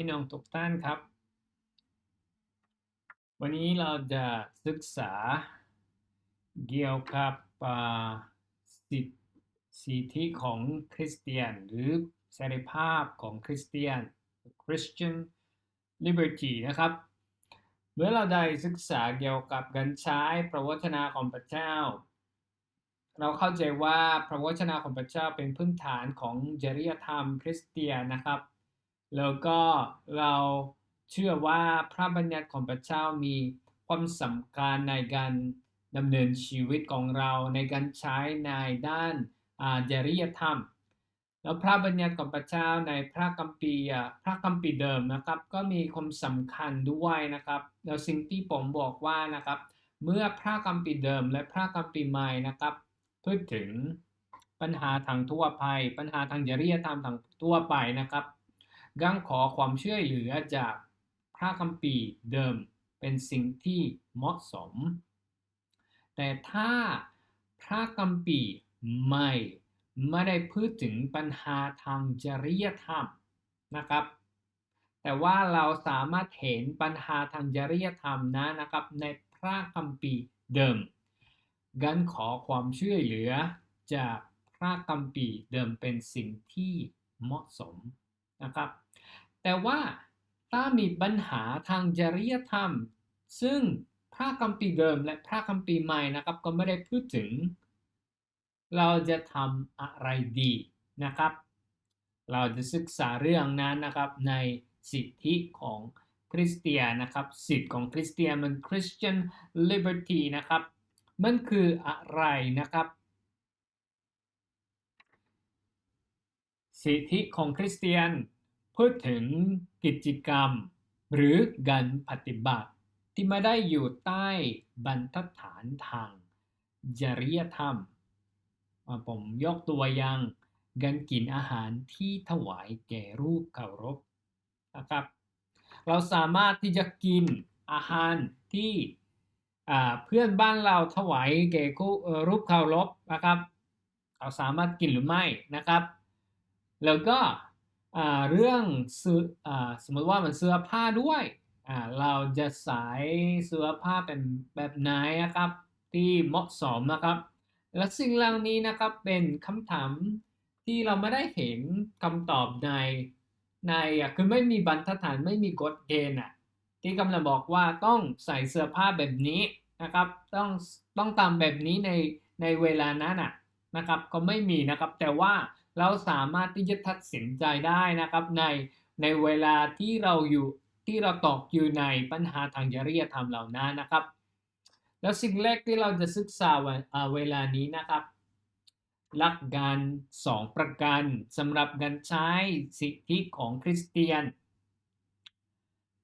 พี่น้องทุกท่านครับ วันนี้เราจะศึกษาเกี่ยวกับสิทสิทธิของคริสเตียน หรือเสรีภาพของคริสเตียน Christian Liberty นะครับ เมื่อเราได้ศึกษาเกี่ยวกับการใช้พระวจนะของพระเจ้า เราเข้าใจว่าพระวจนะของพระเจ้าเป็นพื้นฐานของจริยธรรมคริสเตียนนะครับ แล้วก็เราเชื่อว่าพระบัญญัติของพระเจ้ามีความสำคัญในการดำเนินชีวิตของเราในการใช้ในด้านาจริยธรรม แล้วพระบัญญัติของพระเจ้าในพระคัมภีร์พระคัมภีร์เดิมนะครับ ก็มีความสำคัญด้วยนะครับ แล้วสิ่งที่ผมบอกว่านะครับ เมื่อพระคัมภีร์เดิมและพระคัมภีร์ใหม่นะครับพูดถึงปัญหาทางทั่วไป ปัญหาทางจริยธรรมทางทั่วไปนะครับ กังขอความช่วยเหลือจากพระคัมภีร์เดิมเป็นสิ่งที่เหมาะสม แต่ถ้าพระคัมภีร์ใหม่ไม่ได้พูดถึงปัญหาทางจริยธรรมนะครับ แต่ว่าเราสามารถเห็นปัญหาทางจริยธรรมนะนะครับ ในพระคัมภีร์เดิมกันขอความช่วยเหลือจากพระคัมภีร์เดิมเป็นสิ่งที่เหมาะสม นะครับ แต่ว่าถ้ามีปัญหาทางจริยธรรม ซึ่งพระคัมภีร์เดิมและพระคัมภีร์ใหม่นะครับ ก็ไม่ได้พูดถึง เราจะทำอะไรดีนะครับ เราจะศึกษาเรื่องนั้นนะครับในสิทธิของคริสเตียนนะครับสิทธิของคริสเตียนมัน Christian Liberty นะครับ มันคืออะไรนะครับ สิทธิของคริสเตียน พูดถึงกิจกรรม หรือการปฏิบัติที่ไม่ได้อยู่ใต้บรรทัดฐานทางจริยธรรม ผมยกตัวอย่างการกินอาหารที่ถวายแก่รูปเคารพนะครับ เราสามารถที่จะกินอาหารที่เพื่อนบ้านเราถวายแก่รูปเคารพนะครับ เราสามารถกินหรือไม่นะครับ แล้วก็เรื่องเสื้ออสมมติว่ามันเสื้อผ้าด้วยเราจะใส่เสื้อผ้าเป็นแบบไหนนะครับ ที่เหมาะสมนะครับ และสิ่งเหล่านี้นะครับเป็นคำถามที่เราไม่ได้เห็นคำตอบในในคือไม่มีบรรทัดฐานไม่มีกฎเกณฑ์อะที่กำลังบอกว่าต้องใส่เสื้อผ้าแบบนี้นะครับ ต้องต้องตามแบบนี้ในในเวลานั้นอะนะครับ ก็ไม่มีนะครับแต่ว่า เราสามารถที่จะตัดสินใจได้นะครับ ในในเวลาที่เราอยู่ที่เราตกอยู่ในปัญหาทางจริยธรรมเหล่านั้นนะครับ แล้วสิ่งแรกที่เราจะศึกษาเวเวลานี้นะครับ หลักการสองประการสำหรับการใช้สิทธิของคริสเตียน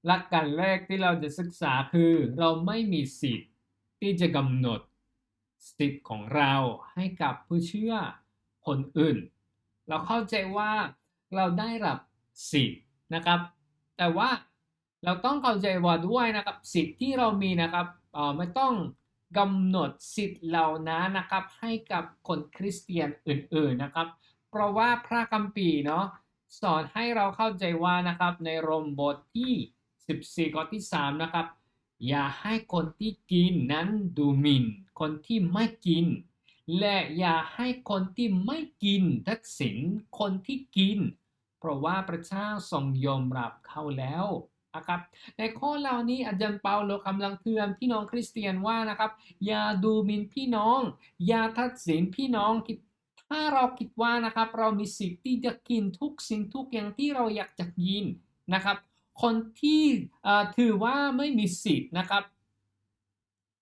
หลักการแรกที่เราจะศึกษาคือเราไม่มีสิทธิ์ที่จะกำหนดสิทธิ์ของเราให้กับผู้เชื่อคนอื่น เราเข้าใจว่าเราได้รับสิทธิ์นะครับ แต่ว่าเราต้องเข้าใจว่าด้วยนะครับสิทธิ์ที่เรามีนะครับเอ่อไม่ต้องกำหนดสิทธิ์เหล่านั้นนะครับให้กับคนคริสเตียนอื่นๆนะครับ เพราะว่าพระคัมภีร์เนาะสอนให้เราเข้าใจว่านะครับในรมบทที่ 14 ข้อที่ 3 นะครับ อย่าให้คนที่กินนั้นดูหมิ่น คนที่ไม่กิน และอย่าให้คนที่ไม่กินทักษิณคนที่กิน เพราะว่าพระเจ้าทรงยอมรับเขาแล้วนะครับในข้อเหล่านี้อาจารย์เปาโลกำลังเตือนพี่น้องคริสเตียนว่านะครับ อย่าดูหมิ่นพี่น้อง อย่าทัดสินพี่น้องคิดถ้าเราคิดว่านะครับ เรามีสิทธิ์ที่จะกินทุกสิ่งทุกอย่างที่เราอยากจะกินนะครับ คนที่ถือว่าไม่มีสิทธิ์นะครับ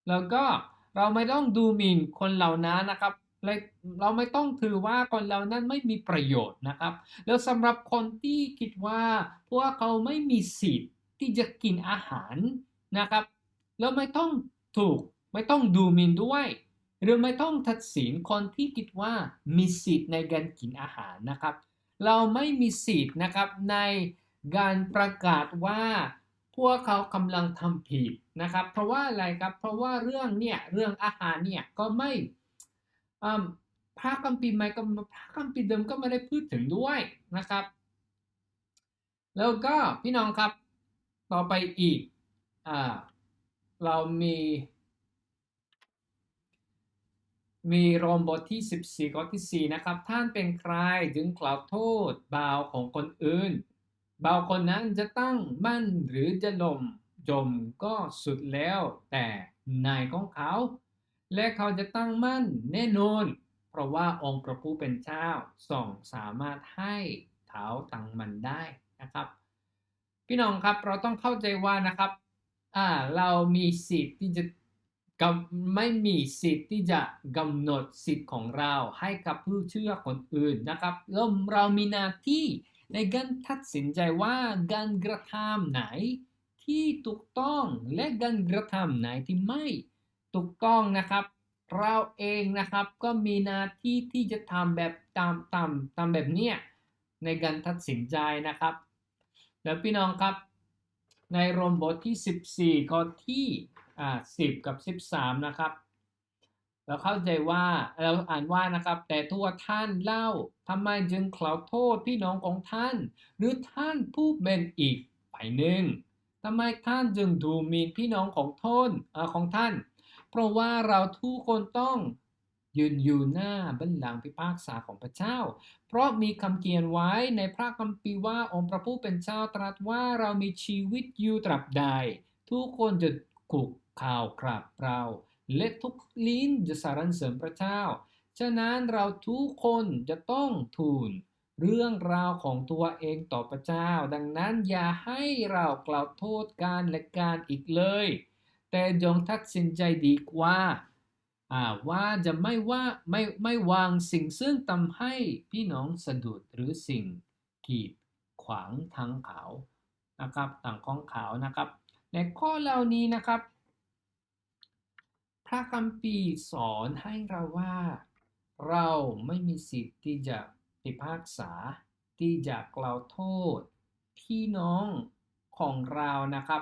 แล้วก็ เราไม่ต้องดูหมิ่นคนเหล่านั้นนะครับและเราไม่ต้องถือว่าคนเหล่านั้นไม่มีประโยชน์นะครับ แล้วสำหรับคนที่คิดว่าพวกเขาไม่มีสิทธิ์ที่จะกินอาหารนะครับ แล้วไม่ต้องถูกไม่ต้องดูหมิ่นด้วย หรือไม่ต้องตัดสินคนที่คิดว่ามีสิทธิ์ในการกินอาหารนะครับ เราไม่มีสิทธิ์นะครับในการประกาศว่าพวกเขากำลังทำผิด นะครับ เพราะว่าอะไรครับ เพราะว่าเรื่องเนี่ยเรื่องอาหารเนี่ยก็ไม่อ่าพระคัมภีร์ใหม่ก็พระคัมภีร์เดิมก็ไม่ได้พูดถึงด้วยนะครับ แล้วก็พี่น้องครับต่อไปอีกอเรามี มีโรมบทที่ 14ข้อที่ 4 นะครับ ท่านเป็นใครจึงกล่าวโทษบ่าวของคนอื่นบ่าวคนนั้นจะตั้งมั่นหรือจะลม จมก็สุดแล้ว แต่นายของเขา และเขาจะตั้งมั่นแน่นอน เพราะว่าองค์พระผู้เป็นเจ้าทรงสามารถให้เท้าตั้งมันได้นะครับ พี่น้องครับเราต้องเข้าใจว่านะครับอ่าเรามีสิทธิ์ที่จะกำไม่มีสิทธิ์ที่จะกำหนดสิทธิ์ของเราให้กับผู้เชื่อคนอื่นนะครับแล้วเรามีหน้าที่ในการตัดสินใจว่าการกระทำไหน ที่ถูกต้องและการกระทำไหนที่ไม่ถูกต้องนะครับ เราเองนะครับก็มีหน้าที่ที่จะทำแบบตามตามตามแบบเนี้ยในการตัดสินใจนะครับ แล้วพี่น้องครับ ในโรมบทที่ 14 ข้อที่อ่า10 กับ 13 นะครับเราเข้าใจว่าเราอ่านว่านะครับ แต่ทั่วท่านเล่าทำไมจึงกล่าวโทษพี่น้องของท่าน หรือท่านผู้เป็นอีกฝ่ายหนึ่ง ทำไมท่านจึงดูหมิ่นพี่น้องของทนเอ่อของท่าน เพราะว่าเราทุกคนต้องยืนอยู่หน้าบัลลังก์พิพากษาของพระเจ้า เพราะมีคำเขียนไว้ในพระคัมภีร์ว่าองค์พระผู้เป็นเจ้าตรัสว่าเรามีชีวิตอยู่ตราบใด ทุกคนจะคุกข่าวกราบเรา และทุกลิ้นจะสรรเสริญพระเจ้า ฉะนั้นเราทุกคนจะต้องทูล เรื่องราวของตัวเองต่อพระเจ้า ดังนั้นอย่าให้เรากล่าวโทษการและการอีกเลย แต่จงตัดสินใจดีกว่าอ่าว่าจะไม่ว่าไม่ไม่วางสิ่งซึ่งทำให้พี่น้องสะดุดหรือสิ่งกีดขวางทางเขานะครับต่างของเขานะครับ ในข้อเหล่านี้นะครับ พระคัมภีร์สอนให้เราว่า เราไม่มีสิทธิ์ที่จะ พิพากษา ที่จะกล่าวโทษ พี่น้องของเรานะครับ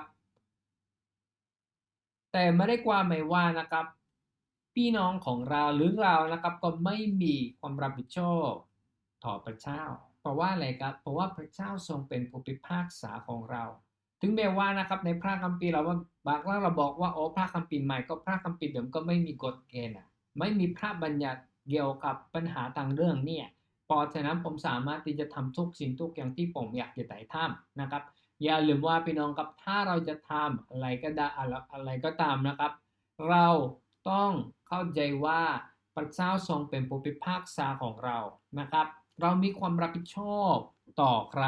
แต่ไม่ได้ความหมายว่านะครับ พี่น้องของเราหรือเรานะครับก็ไม่มีความรับผิดชอบต่อพระเจ้า เพราะว่าอะไรครับ เพราะว่าพระเจ้าทรงเป็นผู้พิพากษาของเรา ถึงแม้ว่านะครับในพระคัมภีร์เราว่าบางครั้งเราบอกว่าโอ้พระคัมภีร์ใหม่ก็พระคัมภีร์เดิมก็ไม่มีกฎเกณฑ์อะไม่มีพระบัญญัติเกี่ยวกับปัญหาต่างเรื่องเนี่ย พราะฉะนั้นผมสามารถที่จะทำทุกสิ่งทุกอย่างที่ผมอยากจะได้ทำนะครับ อย่าลืมว่าพี่น้องครับถ้าเราจะทำอะไรก็ได้อะไรก็ตามนะครับ เราต้องเข้าใจว่าพระเจ้าทรงเป็นผู้พิพากษาของเรานะครับ เรามีความรับผิดชอบต่อใคร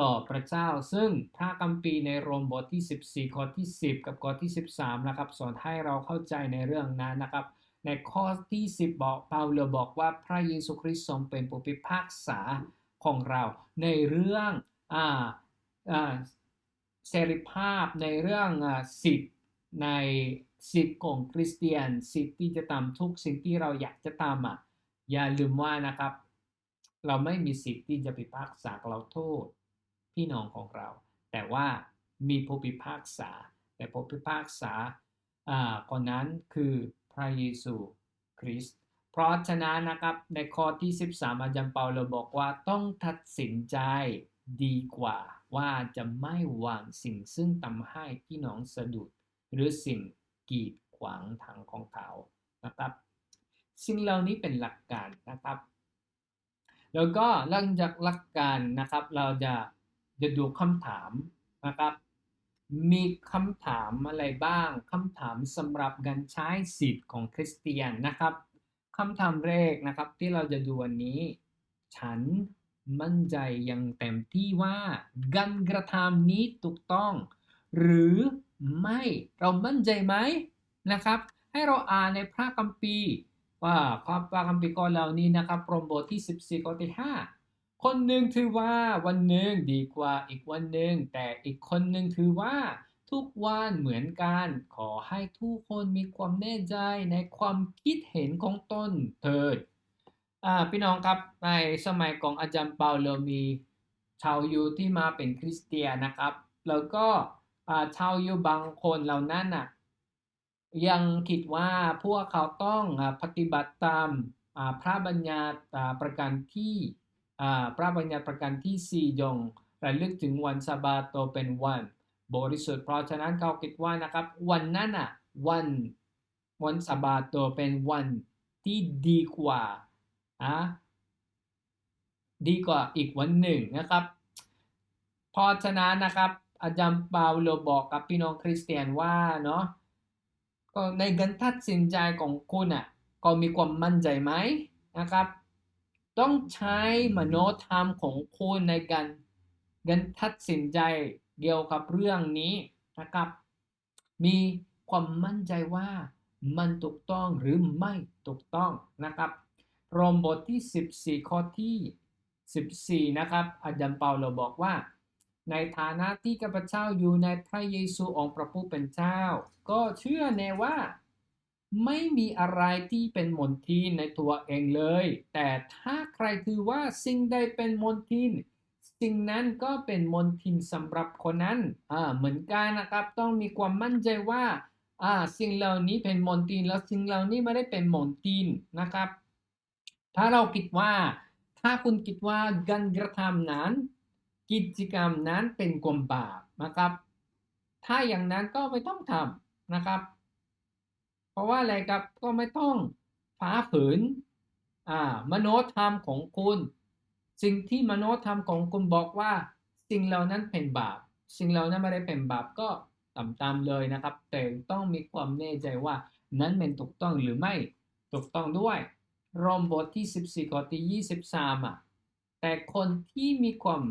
ต่อพระเจ้า ซึ่งพระคัมภีร์ในโรมบทที่ 14ข้อที่ 10 กับข้อที่ 13 นะครับสอนให้เราเข้าใจในเรื่องนั้นนะครับ ในข้อที่ 10 บอกเปาโลบอกว่าพระเยซูคริสต์ทรงเป็นผู้พิพากษาของเราในเรื่องอ่าอ่าเสรีภาพในเรื่องอ่าสิทธิ์ในสิทธิ์ของคริสเตียนสิทธิ์ที่จะทำทุกสิ่งที่เราอยากจะทำอะอย่าลืมว่านะครับ เราไม่มีสิทธิ์ที่จะพิพากษาเราโทษ พี่น้องของเรา แต่ว่ามีผู้พิพากษา แต่ผู้พิพากษาอ่าคนนั้นคือ ระเยซูคริสต์เพราะฉะนั้นนะครับในข้อที่ 13 อาจารย์เปาโลบอกว่าต้องตัดสินใจดีกว่าว่าจะไม่วางสิ่งซึ่งทำให้พี่น้องสะดุด หรือสิ่งกีดขวางทางของเขานะครับสิ่งเหล่านี้เป็นหลักการนะครับ แล้วก็หลังจากหลักการนะครับ เราจะจะดูคำถามนะครับ มีคำถามอะไรบ้างคำถามสำหรับการใช้สิทธิ์ของคริสเตียนนะครับคำถามแรกนะครับที่เราจะดูวันนี้ ฉันมั่นใจอย่างเต็มที่ว่าการกระทำนี้ถูกต้อง หรือไม่เรามั่นใจไหมนะครับ ให้เราอ่านในพระคัมภีร์ว่าความพระคัมภีร์ก่อนเหล่านี้นะครับพรมบทที่ 14ข้อที่5 คนหนึ่งถือว่าวันหนึ่งดีกว่าอีกวันหนึ่งแต่อีกคนหนึ่งถือว่าทุกวันเหมือนกัน ขอให้ทุกคนมีความแน่ใจในความคิดเห็นของตนเถิดอ่าพี่น้องครับในสมัยของอาจารย์เปาโลมีชาวยูที่มาเป็นคริสเตียนนะครับ แล้วก็ชาวยูบางคนเหล่านั้นน่ะยังคิดว่าพวกเขาต้องปฏิบัติตามพระบัญญัติประกันที่ พระบัญญัติประกันที่4ยงระลึกถึงวันสะบาโตเป็นวันบริสุทธิ์เพราะฉะนั้นเขาคิดว่านะครับ วันนั้นอะวันวันสะบาโตเป็นวันที่ดีกว่าอะดีกว่าอีกวันหนึ่งนะครับ เพราะฉะนั้นนะครับอาจารย์เปาโลบอกกับพี่น้องคริสเตียนว่าเนาะก็ในการตัดสินใจของคุณอะก็มีความมั่นใจไหมนะครับ ต้องใช้มโนธรรมของคุณในการการตัดสินใจเกี่ยวกับเรื่องนี้นะครับ มีความมั่นใจว่ามันถูกต้องหรือไม่ถูกต้องนะครับโรมบทที่ 14 ข้อที่ 14 นะครับ อาจารย์เปาโลบอกว่า ในฐานะที่ข้าพเจ้าอยู่ในพระเยซูองค์พระผู้เป็นเจ้า ก็เชื่อแน่ว่า ไม่มีอะไรที่เป็นมนทินในตัวเองเลย แต่ถ้าใครคือว่าสิ่งใดเป็นมนทิน สิ่งนั้นก็เป็นมนทินสำหรับคนนั้นอ่าเหมือนกันนะครับ ต้องมีความมั่นใจว่าอ่าสิ่งเหล่านี้เป็นมนทิน แล้วสิ่งเหล่านี้ไม่ได้เป็นมนทินนะครับ ถ้าเราคิดว่า ถ้าคุณคิดว่าการกระทำนั้น กิจกรรมนั้นเป็นความบาปนะครับ ถ้าอย่างนั้นก็ไม่ต้องทำนะครับ ราะว่าอะไรครับก็ไม่ต้องฝ่าฝืนอ่ามโนธรรมของคุณ สิ่งที่มโนธรรมของคุณบอกว่า สิ่งเหล่านั้นเป็นบาป สิ่งเหล่านั้นไม่ได้เป็นบาปก็ตามตามเลยนะครับ แต่ต้องมีความแน่ใจว่านั้นเป็นถูกต้องหรือไม่ถูกต้องด้วยรอมบทที่ 14ข้อที่23อะแต่คนที่มีความ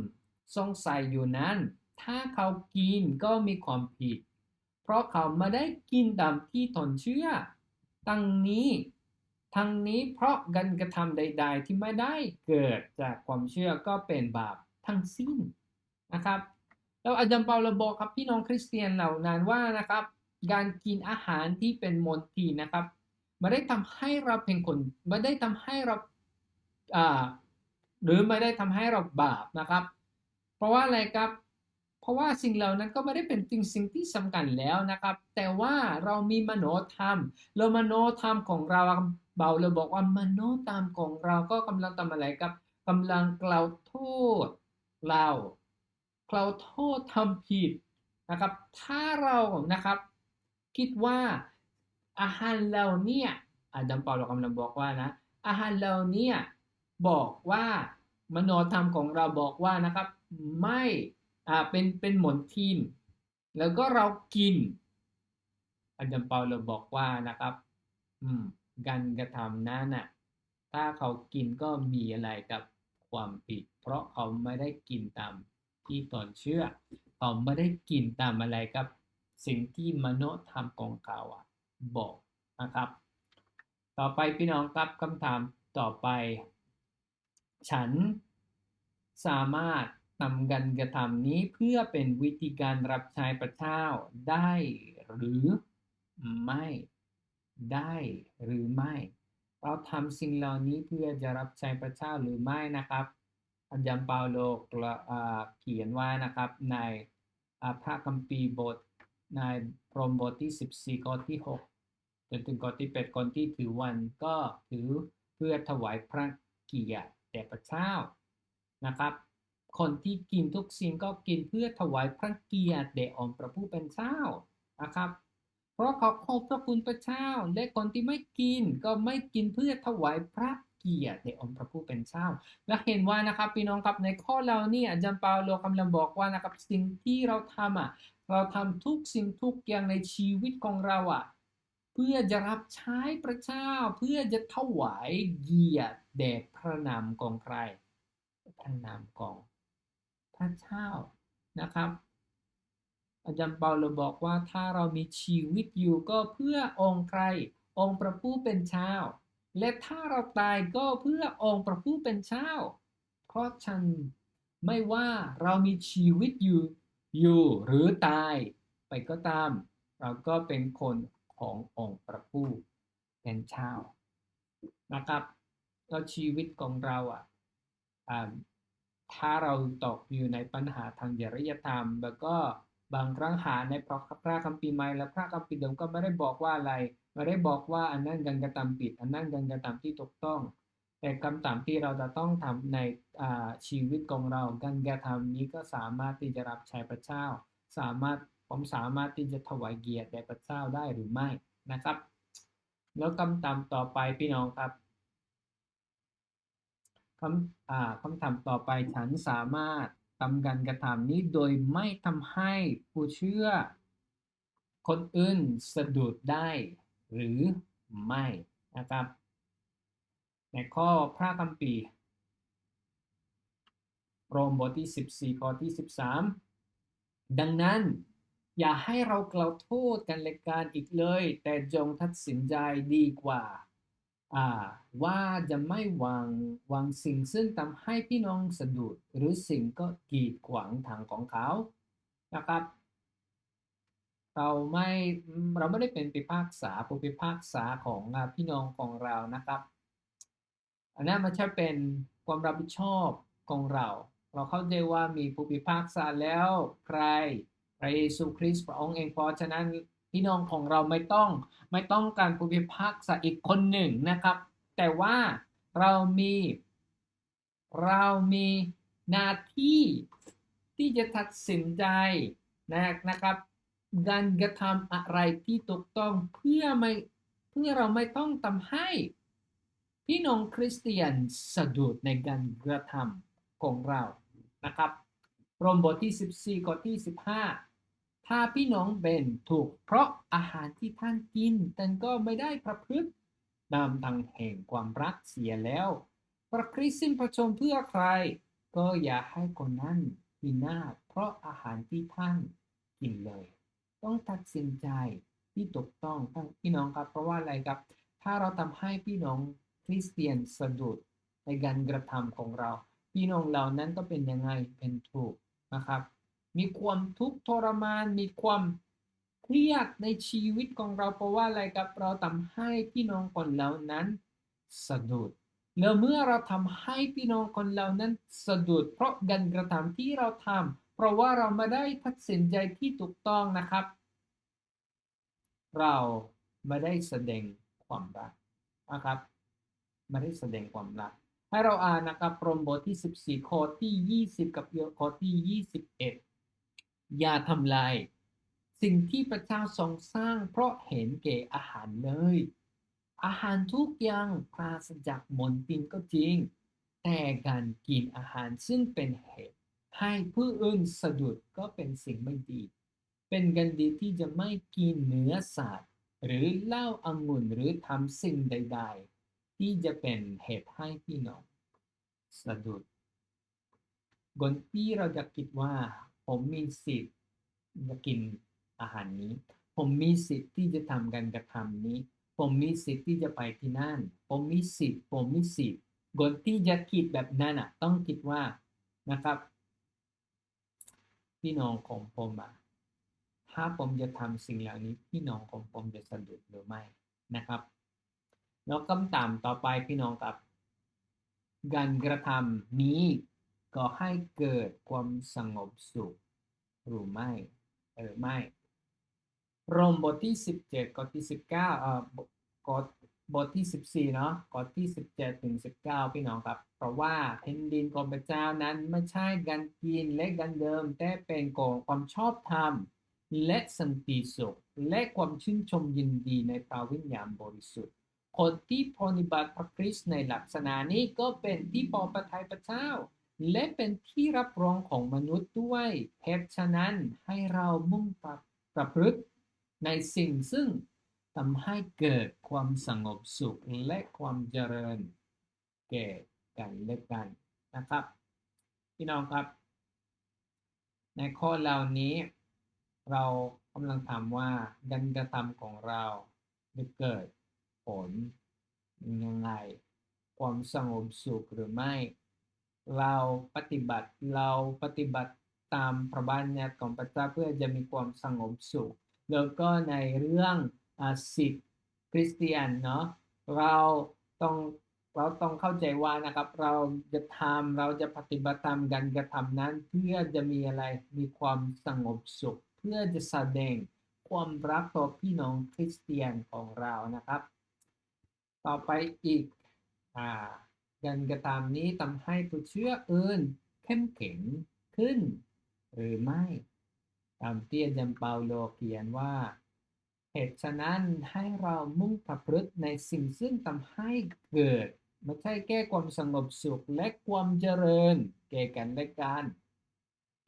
สงสัยอยู่นั้น ถ้าเขากินก็มีความผิด ราะเขาไม่ได้กินตามที่ตนเชื่อทั้งนี้ ทั้งนี้เพราะการกระทำใด ๆ ที่ไม่ได้เกิดจากความเชื่อก็เป็นบาปทั้งสิ้นนะครับแล้วอาจารย์เปาเราบอกครับพี่น้องคริสเตียนเหล่านั้นว่านะครับ การกินอาหารที่เป็นมลทินนะครับไม่ได้ทำให้เราเป็นคนไม่ได้ทำให้เราอ่าหรือไม่ได้ทำให้เราบาปนะครับ เพราะว่าอะไรครับ เพราะว่าสิ่งเหล่านั้นก็ไม่ได้เป็นสิ่งสิ่งที่สำคัญแล้วนะครับ แต่ว่าเรามีมโนธรรมแล้วมโนธรรมของเราเบาเลยบอกว่ามโนธรรมของเราก็กำลังทำอะไรครับกำลังกล่าวโทษเรากล่าวโทษทำผิดนะครับ ถ้าเรานะครับ คิดว่าอาหารเหล่านี้อาจารย์เปาเรากำลังบอกว่านะอาหารเหล่านี้บอกว่ามโนธรรมของเราบอกว่านะครับ ไม่ อ่าเป็นเป็นหมนทิน แล้วก็เรากิน อาจารย์เปาเราบอกว่านะครับ อืมการกระทำนั้นน่ะ ถ้าเขากินก็มีอะไรกับความผิด เพราะเขาไม่ได้กินตามที่ตนเชื่อ เขาไม่ได้กินตามอะไรกับ สิ่งที่มโนธรรมของเขาอะ บอกนะครับ ต่อไปพี่น้องครับคำถามต่อไป ฉันสามารถ ทำการกระทำนี้เพื่อเป็นวิธีการรับใช้พระเจ้าได้หรือไม่ได้หรือไม่ เราทำสิ่งเหล่านี้เพื่อจะรับใช้พระเจ้าหรือไม่นะครับอาจารย์เปาโลเขียนว่านะครับในพระคัมภีร์บทในพรมบทที่ 14 ข้อที่ 6 จนถึงข้อที่ 8 คนที่ถือวันก็ถือเพื่อถวายพระเกียรติแด่พระเจ้านะครับ คนที่กินทุกสิ่งก็กินเพื่อถวายพระเกียรติแด่องค์พระผู้เป็นเจ้านะครับ เพราะเขาขอบพระคุณพระเจ้า และคนที่ไม่กินก็ไม่กินเพื่อถวายพระเกียรติแด่องค์พระผู้เป็นเจ้า และเห็นว่านะครับพี่น้องครับในข้อเรานี่อาจารย์เปาโลกำลังบอกว่านะครับสิ่งที่เราทำอะเราทำทุกสิ่งทุกอย่างในชีวิตของเราอะเพื่อจะรับใช้พระเจ้า เพื่อจะถวายเกียรติแด่พระนามของใครพระนามของ พระเจ้านะครับอาจารย์เปาโลบอกว่าถ้าเรามีชีวิตอยู่ก็เพื่อองค์ใคร องค์พระผู้เป็นเจ้า และถ้าเราตายก็เพื่อองค์พระผู้เป็นเจ้า เพราะฉันไม่ว่าเรามีชีวิตอยู่อยู่หรือตาย ไปก็ตาม เราก็เป็นคนขององค์พระผู้เป็นเจ้านะครับแล้วชีวิตของเราอะ ถ้าเราตกอยู่ในปัญหาทางจริยธรรม แล้วก็บางครั้งหาในพระพระคัมภีร์ใหม่และพระคัมภีร์เดิมก็ไม่ได้บอกว่าอะไร ไม่ได้บอกว่าอันนั้นการกระทำผิด อันนั้นการกระทำที่ถูกต้อง แต่คำถามที่เราจะต้องทำในอาชีวิตของเราการกระทำนี้ก็สามารถที่จะรับใช้พระเจ้า สามารถผมสามารถที่จะถวายเกียรติแด่พระเจ้าได้หรือไม่นะครับ แล้วคำถามต่อไปพี่น้องครับ คำอ่าคำถามต่อไปฉันสามารถทำการกระทำนี้โดยไม่ทำให้ผู้เชื่อ คนอื่นสะดุดได้ หรือไม่นะครับ ในข้อพระคัมภีร์โรมบทที่ 14 ข้อที่ 13 ดังนั้นอย่าให้เรากล่าวโทษกันและกันอีกเลย แต่จงตัดสินใจดีกว่า ว่าจะไม่วางวางสิ่งซึ่งทำให้พี่น้องสะดุด หรือสิ่งก็กีดขวางทางของเขานะครับ เราไม่เราไม่ได้เป็นพิพากษาผู้พิพากษาของพี่น้องของเรานะครับอันนั้นมันจะเป็นความรับผิดชอบของเรา เราเข้าใจว่ามีผู้พิพากษาแล้วใครพระเยซูคริสต์พระองค์เองเพราะฉะนั้น พี่น้องของเราไม่ต้องไม่ต้องการผู้พิพากษาอีกคนหนึ่งนะครับ แต่ว่าเรามี เรามีหน้าที่ที่จะตัดสินใจนะครับการกระทำอะไรที่ถูกต้องเพื่อไม่เพื่อเราไม่ต้องทำให้ พี่น้องคริสเตียนสะดุดในการกระทำของเรานะครับรมบทที่ 14ข้อที่ 15 ถ้าพี่น้องเป็นถูกเพราะอาหารที่ท่านกินแต่ก็ไม่ได้ประพฤตินำทางแห่งความรักเสียแล้ว พระคริสต์สิ้นพระชนเพื่อใคร ก็อย่าให้คนนั้นพินาเพราะอาหารที่ท่านกินเลย ต้องตัดสินใจที่ถูกต้องทั้งพี่น้องครับ เพราะว่าอะไรครับ ถ้าเราทำให้พี่น้องคริสเตียนสะดุดในการกระทำของเรา พี่น้องเหล่านั้นก็เป็นยังไงเป็นถูกนะครับ มีความทุกข์ทรมาน มีความเครียดในชีวิตของเราเพราะว่าอะไรครับเราทำให้พี่น้องคนเหล่านั้นสะดุดแล้วเมื่อเราทำให้พี่น้องคนเหล่านั้นสะดุด เพราะการกระทำที่เราทำเพราะว่าเราไม่ได้ตัดสินใจที่ถูกต้องนะครับ เราไม่ได้แสดงความรักนะครับไม่ได้แสดงความรักให้เราอ่านนะครับพรมบทที่ 14 ข้อที่ 20 กับข้อที่ 21 อย่าทำลายสิ่งที่พระเจ้าทรงสร้างเพราะเห็นแก่อาหารเลย อาหารทุกอย่างปราศจากมลทินก็จริง แต่การกินอาหารซึ่งเป็นเหตุให้ผู้อื่นสะดุดก็เป็นสิ่งไม่ดี เป็นกันดีที่จะไม่กินเนื้อสัตว์หรือเหล้าองุ่นหรือทำสิ่งใด ๆ ที่จะเป็นเหตุให้พี่น้องสะดุดบนที่เราจะคิดว่า ผมมีสิทธิ์จะกินอาหารนี้ ผมมีสิทธิ์ที่จะทำการกระทำนี้ ผมมีสิทธิ์ที่จะไปที่นั่น ผมมีสิทธิ์ ผมมีสิทธิ์บนที่จะคิดแบบนั้นอะ ต้องคิดว่านะครับ พี่น้องของผมอะถ้าผมจะทำสิ่งเหล่านี้พี่น้องของผมจะสะดุดหรือไม่นะครับแล้วคำถามต่อไปพี่น้องครับ การกระทำนี้ ก็ให้เกิดความสงบสุข หรือไม่หรือไม่โรมบทที่ 17ข้อที่ 19เอ่อกฎบทที่ 14 เนาะข้อที่ 17 ถึง 19 พี่น้องครับ เพราะว่าแผ่นดินของพระเจ้านั้นไม่ใช่การกินและการเดิม แต่เป็นของความชอบธรรม และสันติสุข และความชื่นชมยินดีในพระวิญญาณบริสุทธิ์ คนที่ปฏิบัติพระคริสต์ในลักษณะนี้ก็เป็นที่พอประทัยพระเจ้า และเป็นที่รับรองของมนุษย์ด้วยเพราะฉะนั้นให้เรามุ่งประพฤติในสิ่งซึ่งทำให้เกิดความสงบสุขและความเจริญ แก่กันและกันนะครับ พี่น้องครับ ในข้อเหล่านี้ เรากำลังถามว่าการกระทำของเราจะเกิดผลยังไง ความสงบสุขหรือไม่ เราปฏิบัติ เราปฏิบัติตามพระบัญญัติของพระเจ้าเพื่อจะมีความสงบสุข แล้วก็ในเรื่องสิทธิคริสเตียนเนาะเราต้องเราต้องเข้าใจว่านะครับ เราจะทำเราจะปฏิบัติตามการกระทำนั้น เพื่อจะมีอะไรมีความสงบสุข เพื่อจะแสดงความรักต่อพี่น้องคริสเตียนของเรานะครับ ต่อไปอีกอ่า การกระทำนี้ทำให้ผู้เชื่ออื่นเข้มแข็งขึ้น หรือไม่ ตามที่อาจารย์เปาโลเขียนว่า เหตุฉะนั้นให้เรามุ่งประพฤติในสิ่งซึ่งทำให้เกิด ไม่ใช่แก้ความสงบสุขและความเจริญ แก่กันและกัน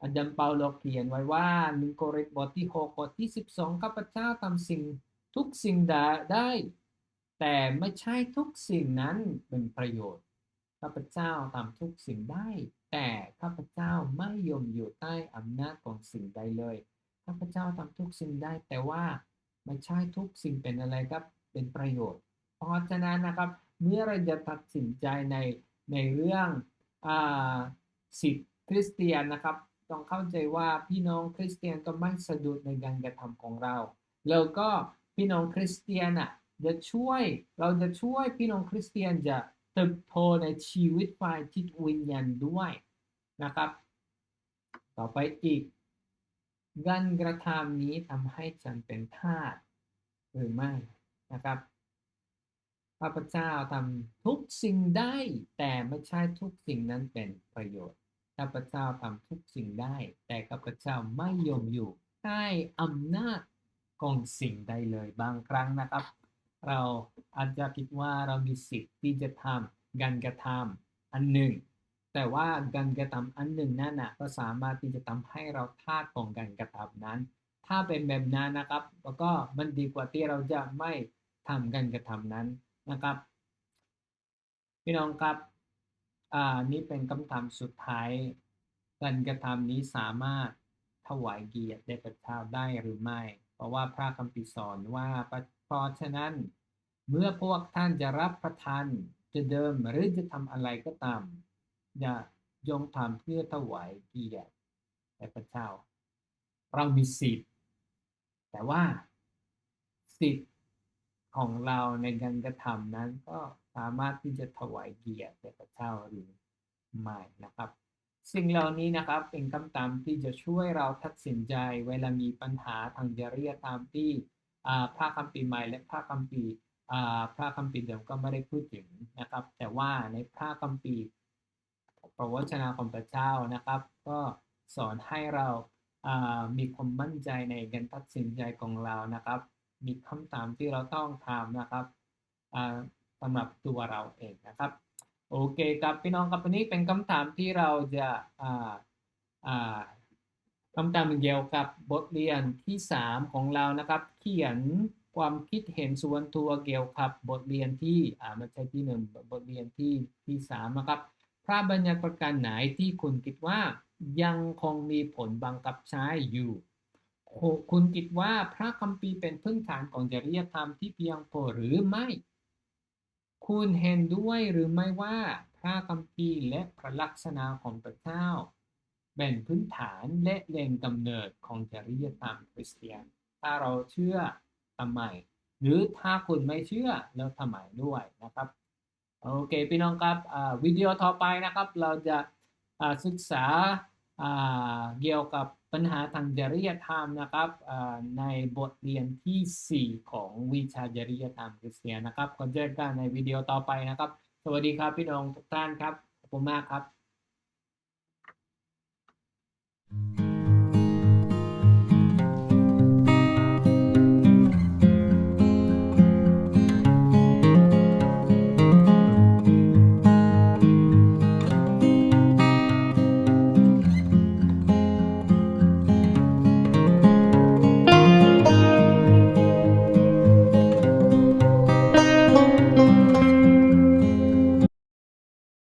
อาจารย์เปาโลเขียนไว้ว่าหนึ่งโครินธ์บทที่6บทที่ 12ข้าพเจ้าทำสิ่งทุกสิ่งได้ แต่ไม่ใช่ทุกสิ่งนั้นเป็นประโยชน์ ข้าพเจ้าทำทุกสิ่งได้ แต่ข้าพเจ้าไม่ยอมอยู่ใต้อำนาจของสิ่งใดเลย ข้าพเจ้าทำทุกสิ่งได้ แต่ว่าไม่ใช่ทุกสิ่งเป็นอะไรครับเป็นประโยชน์ เพราะฉะนั้นนะครับ เมื่อเราจะตัดสินใจในในเรื่องอาสิทธิคริสเตียนนะครับ ต้องเข้าใจว่าพี่น้องคริสเตียนก็ไม่สะดุดในการกระทำของเรา แล้วก็พี่น้องคริสเตียนอะจะช่วยเราจะช่วยพี่น้องคริสเตียนจะ เติบโตในชีวิตฝ่ายจิตวิญญาณด้วยนะครับ ต่อไปอีกการกระทำนี้ทำให้ฉันเป็นทาสหรือไม่นะครับข้าพเจ้าทำทุกสิ่งได้ แต่ไม่ใช่ทุกสิ่งนั้นเป็นประโยชน์ข้าพเจ้าทำทุกสิ่งได้ แต่ข้าพเจ้าไม่ยอมอยู่ใต้อำนาจของสิ่งใดเลยบางครั้งนะครับ เราอาจจะคิดว่าเรามีสิทธิ์ที่จะทำการกระทำอันหนึ่ง แต่ว่าการกระทำอันหนึ่งนั่นนะก็สามารถที่จะทำให้เราทาสของการกระทำนั้น ถ้าเป็นแบบนั้นนะครับ แล้วก็มันดีกว่าที่เราจะไม่ทำการกระทำนั้นนะครับพี่น้องครับอ่านี่เป็นคำถามสุดท้ายการกระทำนี้สามารถถวายเกียรติแด่พระเจ้าได้หรือไม่ เพราะว่าพระคัมภีร์สอนว่าพราะฉะนั้น เมื่อพวกท่านจะรับประทานจะเดิมหรือจะทำอะไรก็ตาม อย่ายงทำเพื่อถวายเกียรติแด่พระเจ้า เรามีสิทธิ์แต่ว่าสิทธิ์ของเราในการกระทำนั้นก็สามารถที่จะถวายเกียรติแด่พระเจ้าหรือไม่นะครับ สิ่งเหล่านี้นะครับเป็นคำถามที่จะช่วยเราตัดสินใจเวลามีปัญหาทางจริยธรรมที่ พระคัมภีร์ใหม่และพระคัมภีร์พระคัมภีร์เดิมก็ไม่ได้พูดถึงนะครับ แต่ว่าในพระคัมภีร์พระวจนะของพระเจ้านะครับ ก็สอนให้เรามีความมั่นใจในการตัดสินใจของเรานะครับ มีคำถามที่เราต้องถามนะครับสำหรับตัวเราเองนะครับ โอเคครับพี่น้องครับวันนี้เป็นคำถามที่เราจะ คำถามเกี่ยวกับบทเรียนที่ 3 ของเรานะครับ เขียนความคิดเห็นส่วนตัวเกี่ยวกับบทเรียนที่อ่าไม่ใช่ที่หนึ่งบทเรียนที่ที่สามนะครับพระบัญญัติประการไหนที่คุณคิดว่ายังคงมีผลบังคับใช้อยู่ คุณคิดว่าพระคัมภีร์เป็นพื้นฐานของจริยธรรมที่เพียงพอหรือไม่ คุณเห็นด้วยหรือไม่ว่าพระคัมภีร์และพระลักษณะของพระเจ้า เป็นพื้นฐานและแหล่งกำเนิดของจริยธรรมคริสเตียน ถ้าเราเชื่อทำไม หรือถ้าคุณไม่เชื่อแล้วทำไมด้วยนะครับ โอเคพี่น้องครับวิดีโอต่อไปนะครับ เราจะศึกษาเกี่ยวกับปัญหาทางจริยธรรมนะครับในบทเรียนที่ 4 ของวิชาจริยธรรมคริสเตียนนะครับขอเจอกันในวิดีโอต่อไปนะครับ สวัสดีครับพี่น้องทุกท่านครับขอบคุณมากครับ Mm-hmm.